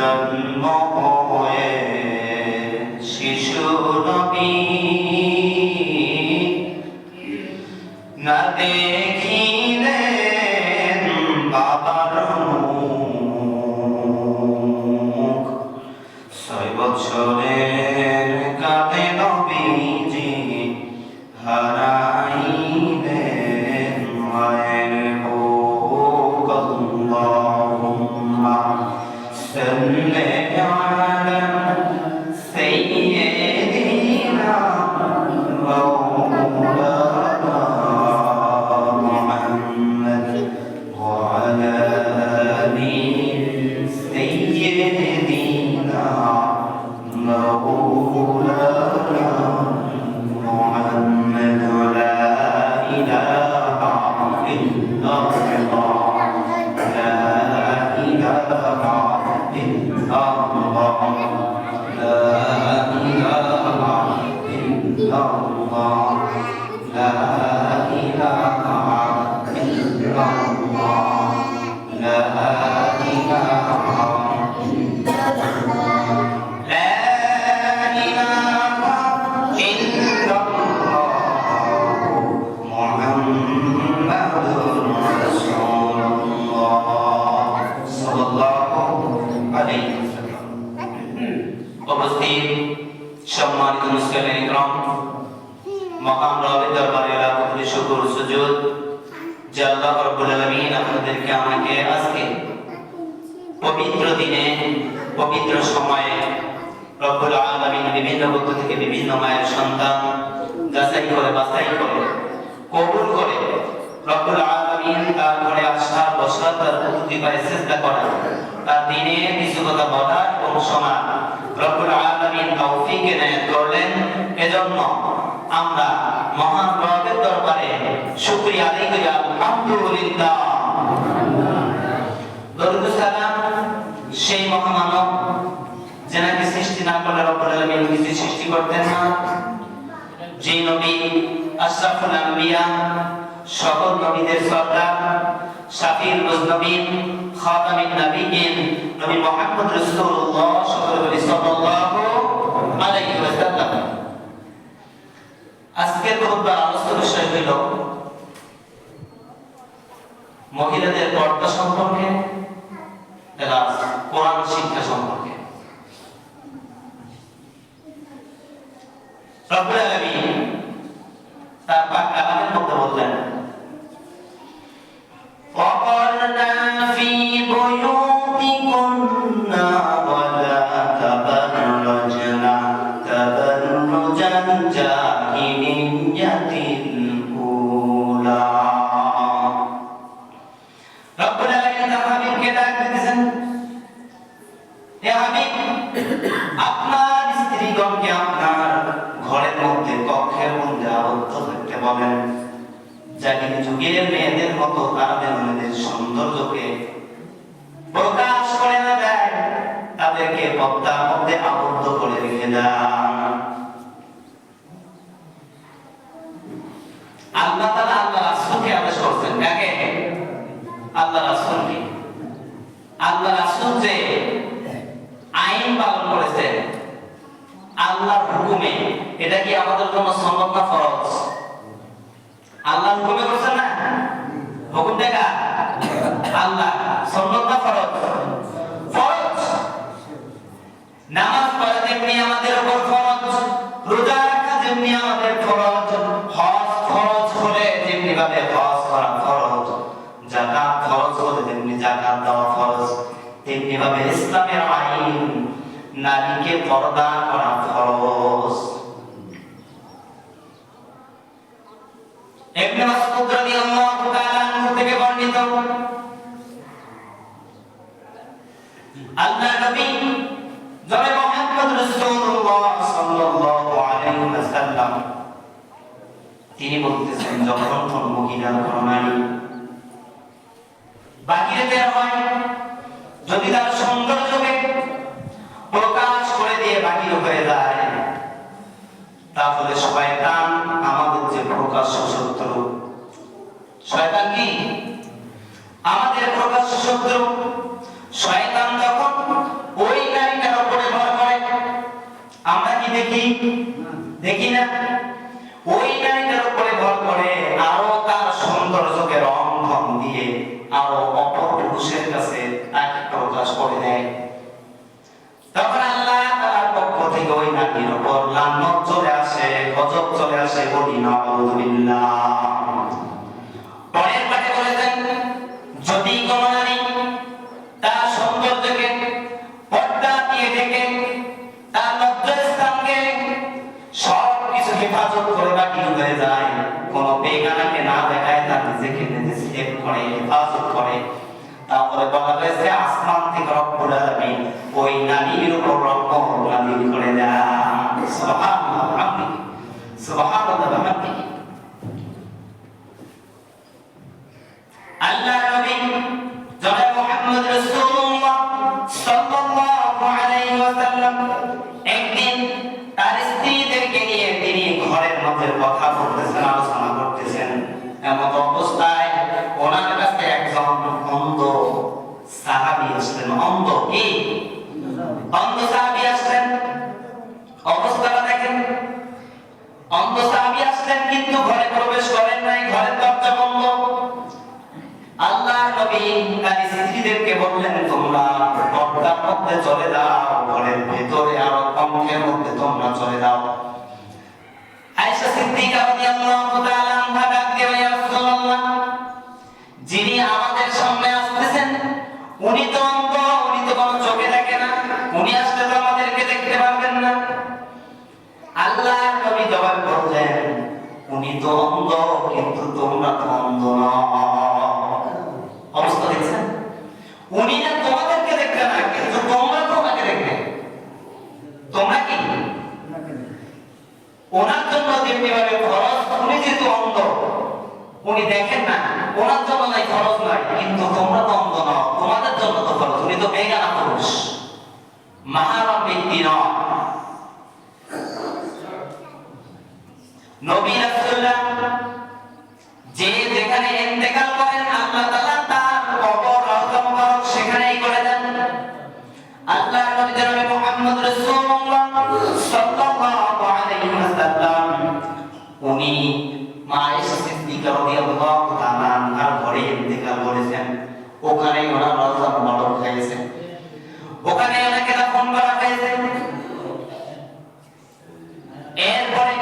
জন্ম الله. لا পবিত্র সময়ে রব্বুল আলামিন বিভিন্ন পক্ষ থেকে বিভিন্ন মায়ের সন্তান যাচাই করে, বাছাই করে, কবুল করে রব্বুল আলামিন তার ঘরে আসা বসা তার প্রতি পায়ে চেষ্টা করা তার দিনে কিছু কথা বলা এবং শোনা রব্বুল আলামিন তৌফিক এনায়েত করলেন। এজন্য আমরা মহান রবের দরবারে শুকরিয়া আদায় করি। আলহামদুলিল্লাহ। দরুদ সালাম সেই মহামানব যেনাকে সৃষ্টি না করলে রব্বুল সৃষ্টি করতেন না, যে নবী আশরাফুল আম্বিয়া সকল নবীদের সরদার খাতামিন নবীন নবী রাসূলুল্লাহ সাল্লাল্লাহু আলাইহি ওয়াসাল্লাম। আজকের খুতবার আলোচনার বিষয় হইল মহিলাদের পর্দা সম্পর্কে। প্লাস কোরআন শিক্ষা সম্পর্কে রব্বুল আলামিন তার পাক কালামের মধ্যে বললেন وقرنا এটা কি আমাদের জন্য সন্ন্যত না ফরজ? আল্লাহ হুকুমে করছেন না? হুকুম দেখা? আল্লাহ সন্ন্যত না ফরজ? ফরজ? নামাজ পড়া যেমনি আমাদের উপর ফরজ, রোজা রাখা যেমনি আমাদের ফরজ, হজ ফরজ হলে যেমনি ভাবে হজ করা ফরজ জাকাত ফরজ হলে যেমনি জাকাত দেওয়া ফরজ তেমনি ভাবে ইসলামের আইন, নারীকে পর্দা করা যখন কোন মহিলার কোন নারী বাহিরে বের হয় যদি তার সৌন্দর্যকে প্রকাশ করে দিয়ে বাহির হয়ে যায় তাহলে শয়তান আমাদের যে প্রকাশ্য শত্রু শয়তান কি আমাদের প্রকাশ্য শত্রু শয়তান যখন ওই নারীটার উপরে ভর করে আমরা কি দেখি? দেখি না। দিয়ে আরও অপর পুরুষের কাছে তাকে প্রকাশ করে দেয়। তখন আল্লাহ পক্ষ থেকে ওই নারীর উপর চলে আসে, গজব চলে আসে, বলি পরের বলেছেন যদি কোনো নারী তার সৌন্দর্যকে পর্দা দিয়ে তার সব কিছু হেফাজত করে বা কি হয়ে যায়, কোন বেগানাকে না দেখায় তার নিজেকে নিজে সেভ করে হেফাজত করে তারপরে বলা হয়েছে আসমান থেকে রব্বুল আলামিন ওই নারীর উপর রহমত করে দেন। সুবহানাল্লাহ সুবহানাল্লাহ আল্লাহ নবী জনাব মুহাম্মদ জন্য যেমনিভাবে খরচ উনি যেহেতু অন্ধ উনি দেখেন না ওনার জন্য নাই খরচ নাই কিন্তু তোমরা তো অন্ধ নও তোমাদের জন্য তো খরচ উনি তো বেগানা পুরুষ মাহারম ব্যক্তি নয় নবী রাসূলুল্লাহ যে যেখানে ইন্তেকাল করেন ইন্তেকাল করেছেন ওখানেই ওনার রওজা মুবারক হয়েছে ওখানে ওনাকে দাফন করা হয়েছে এরপরে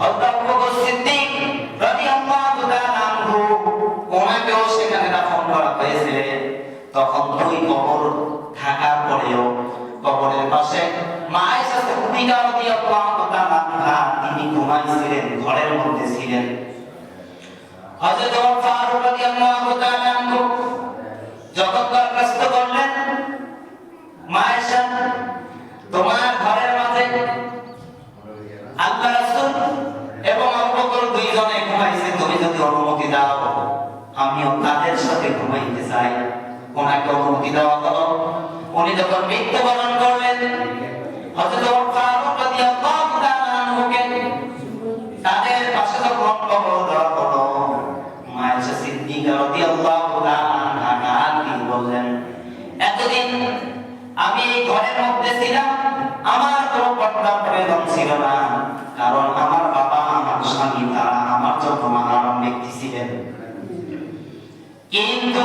হযরত আবু বকর সিদ্দিক রাদিয়াল্লাহু তাআলা আনহু ওনাকেও সেখানে দাফন করা হয়েছে। তখন দুই কবর থাকার পরেও কবরের পাশে মা আয়েশা সিদ্দিকা রাদিয়াল্লাহু তাআলা তিনি ঘুমাইছিলেন, ঘরের মধ্যে ছিলেন। হযরত ঘরের মাঝে আল্লাহ এবং আবু বকর ঘুমাইছে। তুমি যদি অনুমতি আমিও তাদের সাথে ঘুমাইতে চাই। ওনাকে অনুমতি দেওয়া হলো। উনি যখন মৃত্যুবরণ ছিল কারণ আমার বাবা আমার স্বামী তারা আমার জন্য মাহারাম ব্যক্তি ছিলেন। কিন্তু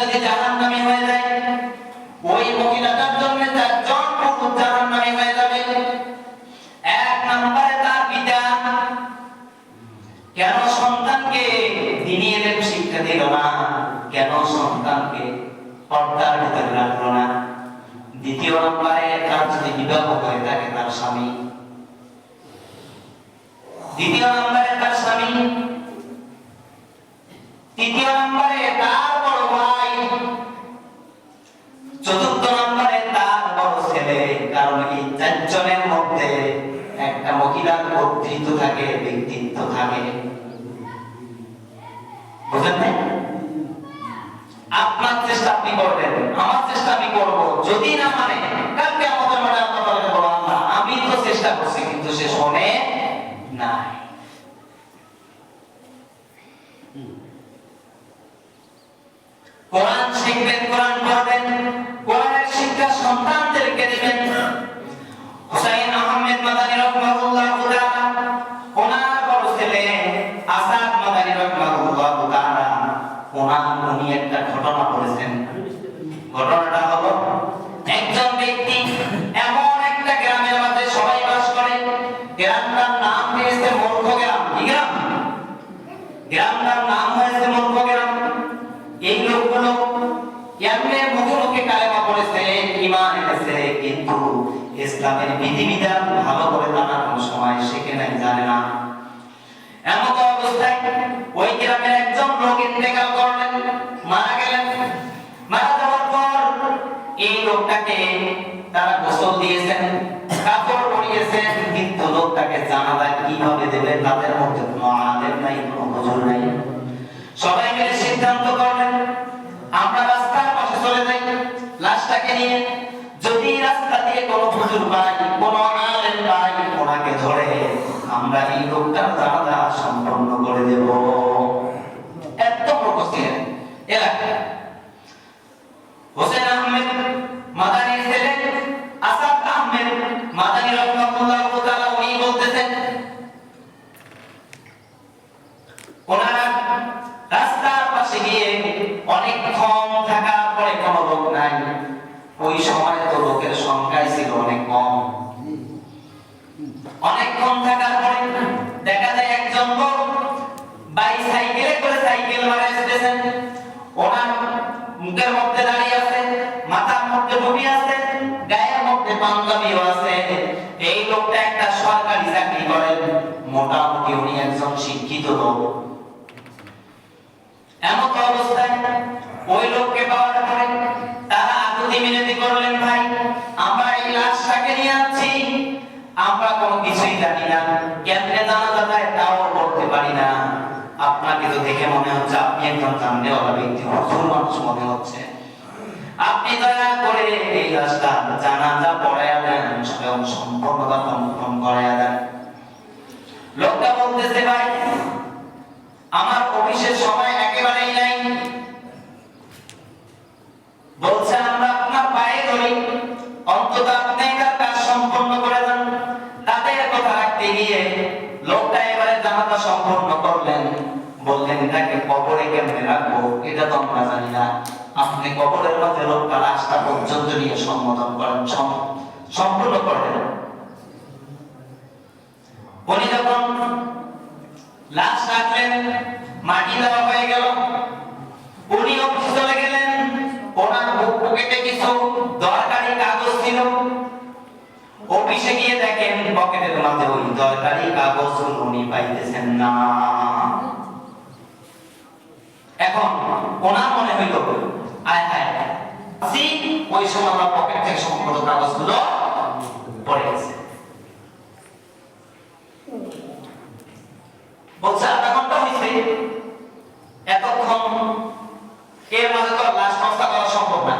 যদি জাহান নামে হয়ে যায়, ওই মহিলাটার জন্য তার জন্ম নামে হয়ে যাবে। এক নম্বরে তার পিতা। কেন সন্তানকে তিনি এদের শিক্ষা দিল না? কেন সন্তানকে পর্দার ভিতরে রাখল না? দ্বিতীয় নম্বরে, তার যদি বিবাহ থাকে তার স্বামী। দ্বিতীয় নম্বরে তার স্বামী। তৃতীয় নম্বরে তার চতুর্থ নম্বরে তার বড় ছেলে, কারণ এই চারজনের মধ্যে একটা মহিলার কর্তৃত্ব থাকে, ব্যক্তিত্ব থাকে বুঝলেন? আপনার চেষ্টা আপনি করবেন, আমার চেষ্টা আমি করব, যদি না মানে কালকে আমাদের মানে আল্লাহ বলো আমি তো চেষ্টা করছি, কিন্তু সে শোনে ইসলামের বিধিবিধান ভালো করে তারা কোনো সময় শেখে নাই, জানে না। এমন অবস্থায় ওই গ্রামের একজন লোক ইন্তেকাল করলেন, মারা গেলেন। মারা যাওয়ার পর এই লোকটাকে তারা গোসল দিয়েছেন, কাপড় পরিয়েছেন, কিন্তু লোকটাকে জানালা কীভাবে দেবে তাদের মধ্যে কোনো আলেম নাই, কোনো হুজুর নাই। সবাই মিলে সিদ্ধান্ত করলেন, আমরা রাস্তার পাশে চলে যাই, লাশটাকে নিয়ে। হুজুর ভাই, কোনো আলেম ভাই ওনাকে ধরে, আমরা এই লোকটার দাদা সম্পন্ন করে দেব। এত মূর্খ ছিলেন আমরা কোনো কিছুই জানি না। কেমনে জানা যায় তাও করতে পারি না। আপনাকে তো দেখে মনে হচ্ছে আপনি একজন জানলেওয়ালা ব্যক্তি, প্রচুর মানুষ মনে হচ্ছে। আপনি দয়া করে এই লাশটা জানাজা পড়াইয়া দেন এবং সম্পূর্ণ দাফন করাইয়া দেন। লোকটা বলতেছে, ভাই, আমার অফিসের সময় একেবারেই নাই। বলছে সম্পন্ন করলেন, বললেন তাকে কবরে কেমনে রাখব? এটা তো আমরা জানি না। আপনি কবরের মধ্যে লোকটা লাশটা পর্যন্ত নিয়ে সম্বোধন করেন। সম্পূর্ণ করেন উনি যখন লাশ রাখলেন, মাটি দেওয়া হয়ে গেল। উনি অফিস চলে গেলেন। ওনার বুক পকেটে কিছু দরকারি কাগজ ছিল। অফিসে গিয়ে দেখেন পকেটে মধ্যে ওই দরকারি কাগজ উনি পাইতেছেন না। এখন ওনার মনে হইল, আয় হায় ওই সময় আমরা পকেট থেকে সম্পূর্ণ কাগজগুলো পড়ে গেছে বলছে আধা ঘণ্টা হয়েছে এতক্ষণ এর মাঝে তো আর লাশ নষ্ট করা সম্ভব না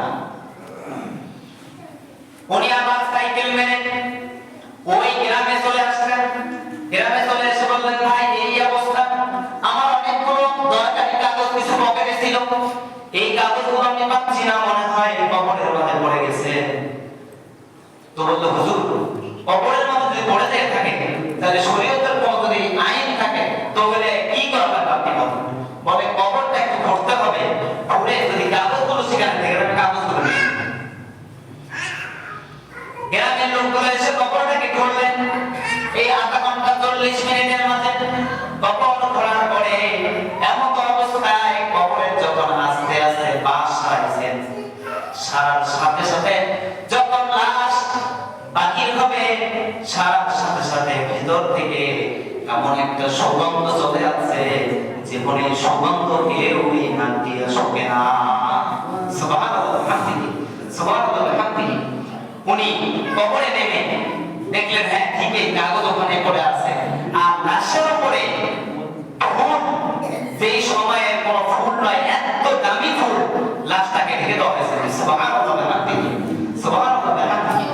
উনি আবার সাইকেল মেরে ওই গ্রামে চলে আসলেন গ্রামে চলে এসে বললেন ভাই এই অবস্থা আমার অনেকগুলো দরকারি কাগজ কিছু পকেটে ছিল। এই কাগজগুলো আমি পাচ্ছি না মনে হয়, কবরের মাঝে পড়ে গেছে। তো বলল, হুজুর, কবরের মাঝে যদি পড়ে যায় থাকে, তাহলে শরীয়তের কোনো যদি আইন থাকে তো বলে কি করবেন আপনি বলে, কবরটা একটু করতে হবে। পড়ে যদি কাগজগুলো সেখানে থেকে কাগজগুলো গ্রামের লোকগুলো এসে কবরটাকে করলেন এই আধা ঘণ্টা চল্লিশ মিনিটের মাঝে কবর খোলার পরে এমন অবস্থায় কবরে যখন আস্তে আস্তে বাস সারাইছেন সারার সাথে সাথে যখন লাশ বাহির হবে, সারার সাথে সাথে ভেতর থেকে এমন একটা সুগন্ধ চলে যাচ্ছে জীবনে সুগন্ধ কেউ এই দিয়ে শোকে না। উনি কবরে নেমে দেখলেন হ্যাঁ ঠিকই, কাগজ ওখানে পড়ে আছে। আর লাশের উপরে লাশটাকে ঢেকে سبحان الله সুবহানাল্লাহ سبحان الله হামদিহি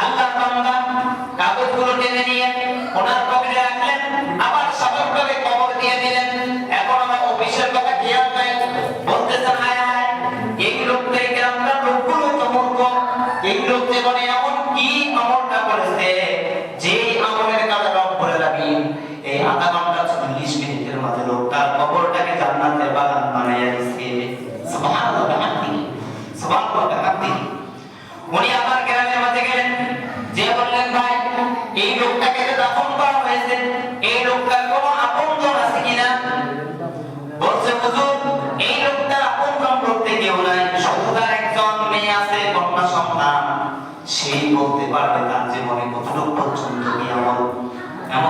আল্লাহ বান্দা কাগজগুলো টেনে নিয়ে ওনার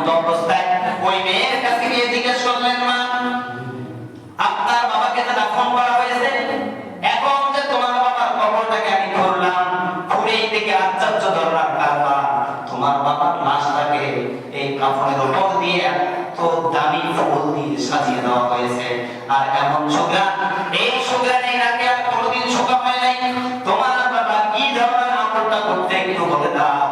এমন অবস্থায় ওই মেয়ের কাছে গিয়ে জিজ্ঞেস করলেন, মা, আপনার বাবাকে যে দাফন করা হয়েছে এখন যে তোমার বাবার কবরটাকে আমি করলাম খুঁড়েই থেকে আশ্চর্য ধরলাম কারবার তোমার বাবার লাশটাকে এই কাফনের উপর দিয়ে এত দামি ফুল দিয়ে সাজিয়ে দেওয়া হয়েছে। আর এমন সুগ্রান এই সুগ্রানে নাকি আর কোনোদিন শোকা হয় নাই। তোমার বাবা কি ধরনের আমলটা করতে একটু বলে দাও।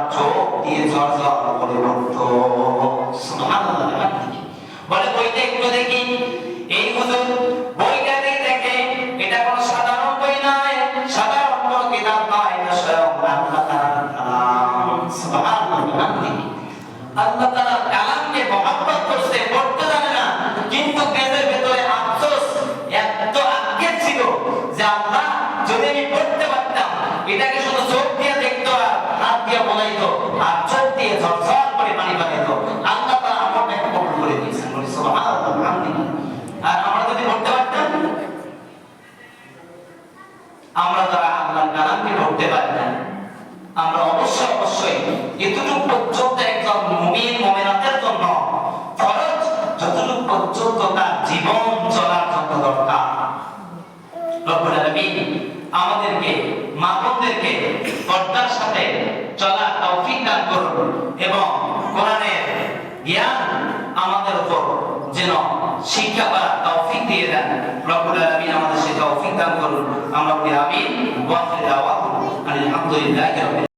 ঝরঝর করে পড়তো সুবহানাল্লাহ। বলে আমরা তারা আল্লাহর কালামকে পড়তে পারি না। আমরা অবশ্যই অবশ্যই এতটুকু পর্যন্ত একজন মুমিন, মুমিনাতের জন্য ফরজ, যতটুকু পর্যন্ত তার জীবন চলার জন্য দরকার। রব্বুল আলামিন আমাদেরকে মা বোনদেরকে পর্দার সাথে চলার তৌফিক দান করুন এবং কোরআনের জ্ঞান আমাদের উপর যেন শিক্ষা করার তৌফিক দিয়ে দেন। Alhamdulillah